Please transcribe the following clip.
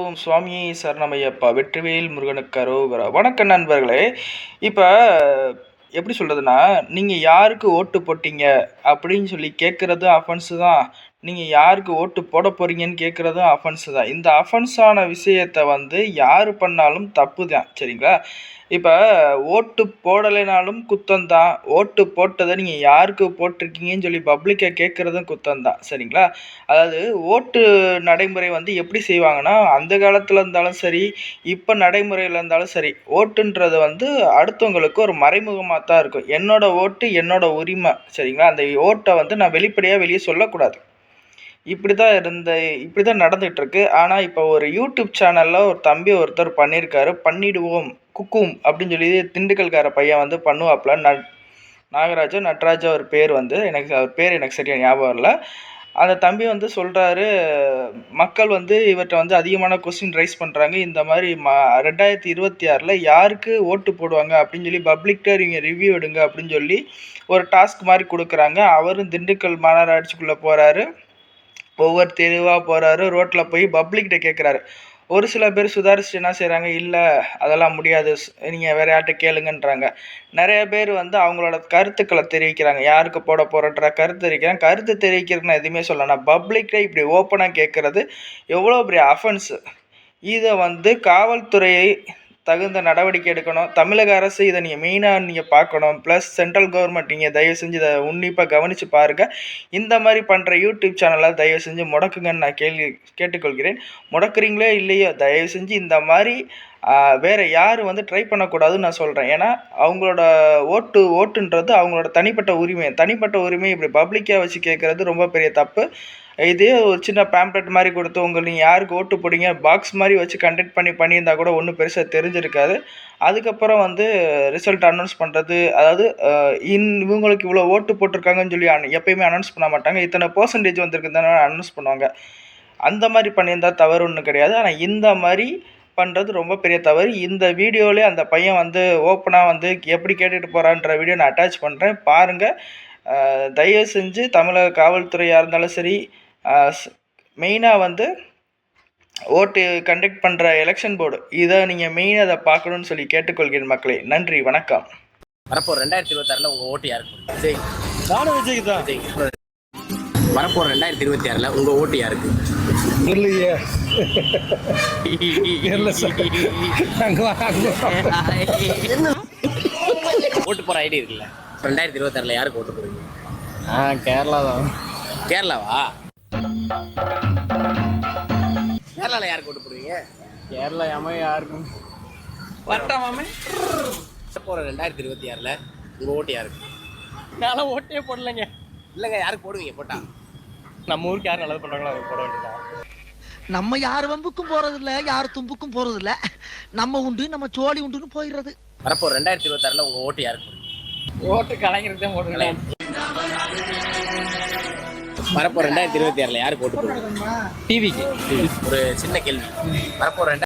ஓம் சுவாமி சரணமையப்பா. வெற்றிவேல் முருகனுக்கு அரோகரா. வணக்கம் நண்பர்களே. இப்போ எப்படி சொல்கிறதுனா நீங்கள் யாருக்கு ஓட்டு போட்டீங்க அப்படின்னு சொல்லி கேட்குறதும் அஃபென்ஸு தான். நீங்கள் யாருக்கு ஓட்டு போட போகிறீங்கன்னு கேட்குறதும் அஃபென்ஸு தான். இந்த அஃபென்ஸான விஷயத்தை வந்து யார் பண்ணாலும் தப்பு தான். சரிங்களா? இப்போ ஓட்டு போடலைனாலும் குத்தம் தான் ஓட்டு போட்டதை நீங்கள் யாருக்கு போட்டிருக்கீங்கன்னு சொல்லி பப்ளிக்கை கேட்குறதும் குத்தம் தான் சரிங்களா? அதாவது ஓட்டு நடைமுறை வந்து எப்படி செய்வாங்கன்னா அந்த காலத்தில் இருந்தாலும் சரி இப்போ நடைமுறையில் இருந்தாலும் சரி ஓட்டுன்றது வந்து அடுத்தவங்களுக்கு ஒரு மறைமுகமாக தான் இருக்கும். என்னோட ஓட்டு என்னோட உரிமை. சரிங்களா? அந்த ஓட்டை வந்து நான் வெளிப்படையாக வெளியே சொல்லக்கூடாது. இப்படி தான் இருந்த இப்படி தான் நடந்துகிட்ருக்கு ஆனால் இப்போ ஒரு யூடியூப் சேனலில் ஒரு தம்பி ஒருத்தர் பண்ணியிருக்காரு. பண்ணிடுவோம் குக்கும் அப்படின்னு சொல்லி திண்டுக்கல்கார பையன் வந்து பண்ணுவாப்புல. ந நாகராஜா நட்ராஜா ஒரு பேர் வந்து. எனக்கு அவர் பேர் எனக்கு சரியாக ஞாபகம் இல்லை அந்த தம்பி வந்து சொல்கிறாரு மக்கள் வந்து இவர்கிட்ட வந்து அதிகமான கொஸ்டின் ரைஸ் பண்ணுறாங்க இந்த மாதிரி ம ரெண்டாயிரத்தி இருபத்தி ஆறில் யாருக்கு ஓட்டு போடுவாங்க அப்படின்னு சொல்லி பப்ளிக்கிட்ட இவங்க ரிவ்யூ எடுங்க அப்படின்னு சொல்லி ஒரு டாஸ்க் மாதிரி கொடுக்குறாங்க. அவரும் திண்டுக்கல் மாநகராட்சிக்குள்ளே போகிறாரு ஒவ்வொரு தெருவாக போகிறாரு ரோட்டில் போய் பப்ளிக்கிட்ட கேட்குறாரு ஒரு சில பேர் சுதாரிச்சு என்ன செய்கிறாங்க இல்லை அதெல்லாம் முடியாது நீங்கள் வேறு யார்கிட்ட கேளுங்கன்றாங்க. நிறைய பேர் வந்து அவங்களோட கருத்துக்களை தெரிவிக்கிறாங்க. யாருக்கு போட போகிறன்ற கருத்து தெரிவிக்கிறாங்க கருத்து தெரிவிக்கிறதுன்னு எதுவுமே சொல்லலை நான் இப்படி ஓப்பனாக கேட்குறது எவ்வளோ பெரிய அஃபென்ஸு இதை வந்து காவல்துறையை தகுந்த நடவடிக்கை எடுக்கணும். தமிழக அரசு இதை நீங்கள் மெயினாக நீங்கள் பார்க்கணும். ப்ளஸ் சென்ட்ரல் கவர்மெண்ட் நீங்கள் தயவு செஞ்சு இதை உன்னிப்பாக கவனித்து பாருங்கள் இந்த மாதிரி பண்ணுற யூடியூப் சேனலை தயவு செஞ்சு முடக்குங்கன்னு நான் கேள்வி கேட்டுக்கொள்கிறேன். முடக்குறீங்களோ இல்லையோ தயவு செஞ்சு இந்த மாதிரி வேறு யார் வந்து ட்ரை பண்ணக்கூடாதுன்னு நான் சொல்கிறேன் ஏன்னா அவங்களோட ஓட்டு ஓட்டுன்றது அவங்களோட தனிப்பட்ட உரிமை. தனிப்பட்ட உரிமை இப்படி பப்ளிக்காக வச்சு கேட்குறது ரொம்ப பெரிய தப்பு. இதே ஒரு சின்ன பேம்ப்ளெட் மாதிரி கொடுத்து உங்கள் நீங்கள் யாருக்கு ஓட்டு போடுங்க பாக்ஸ் மாதிரி வச்சு கண்டக்ட் பண்ணி பண்ணியிருந்தா கூட ஒன்றும் பெருசாக தெரிஞ்சிருக்காது. அதுக்கப்புறம் வந்து ரிசல்ட் அனௌன்ஸ் பண்ணுறது அதாவது இன் இவங்களுக்கு இவ்வளோ ஓட்டு போட்டிருக்காங்கன்னு சொல்லி அன் எப்பயுமே அனௌன்ஸ் பண்ண மாட்டாங்க. இத்தனை பர்சன்டேஜ் வந்திருக்கு அனௌன்ஸ் பண்ணுவாங்க. அந்த மாதிரி பண்ணியிருந்தால் தவறு ஒன்றும் கிடையாது. ஆனால் இந்த மாதிரி பண்ணுறது ரொம்ப பெரிய தவறு. இந்த வீடியோவிலே அந்த பையன் வந்து ஓப்பனாக வந்து எப்படி கேட்டுட்டு போகிறான்ற வீடியோ நான் அட்டாச் பண்ணுறேன் பாருங்கள் தயவு செஞ்சு தமிழக காவல்துறையாக இருந்தாலும் சரி மெயினாக வந்து ஓட்டு கண்டக்ட் பண்ணுற எலெக்ஷன் போர்டு இதை நீங்கள் மெயின் அதை பார்க்கணுன்னு சொல்லி கேட்டுக்கொள்கிறேன் மக்களே. நன்றி வணக்கம். வரப்போ ரெண்டாயிரத்தி இருபத்தாறில் உங்கள் ஓட்டு யாருக்கு? விஜய் நானும் தான் விஜய் வரப்போ ரெண்டாயிரத்தி இருபத்தி ஆறில் உங்கள் ஓட்டு யாருக்கு? இல்லையே. சார். ஓட்டு போகிற ஐடி இருக்குல்ல. ரெண்டாயிரத்தி இருபத்தாறில் யாருக்கு ஓட்டு போடுவீங்க? ஆ கேரளா தான் கேரளாவா? கேரளாவில் யாருக்கு ஓட்டு போடுவீங்க? கேரளா ஏமா யாருக்கும் வரட்டாமே போகிற ரெண்டாயிரத்தி இருபத்தி ஆறில் உங்கள் ஓட்டு யாருக்கு? நான் ஓட்டே போடலைங்க. இல்லைங்க யாருக்கு போடுவீங்க போட்டா? நம்ம ஊருக்கு யார் நல்லது பண்ணுறாங்களோ அவங்க போட வேண்டியதான் நம்ம யார் வம்புக்கும் போறது இல்ல யார் தும்புக்கும் போறது இல்ல நம்ம உண்டு நம்ம சோழி உண்டுன்னு போயிடுறது. வரப்போ ரெண்டாயிரத்தி இருபத்தாறில் உங்கள் ஓட்டு யாருக்கு ஓட்டு கலைஞருக்கு தான் போடுறேன் வரப்போ ரெண்டாயிரத்தி இருபத்தி ஆறில் யாருக்கு ஓட்டு போடுவீங்க? டிவிக்கு ஒரு சின்ன கேள்வி. வரப்போ ரெண்டாயிரத்தி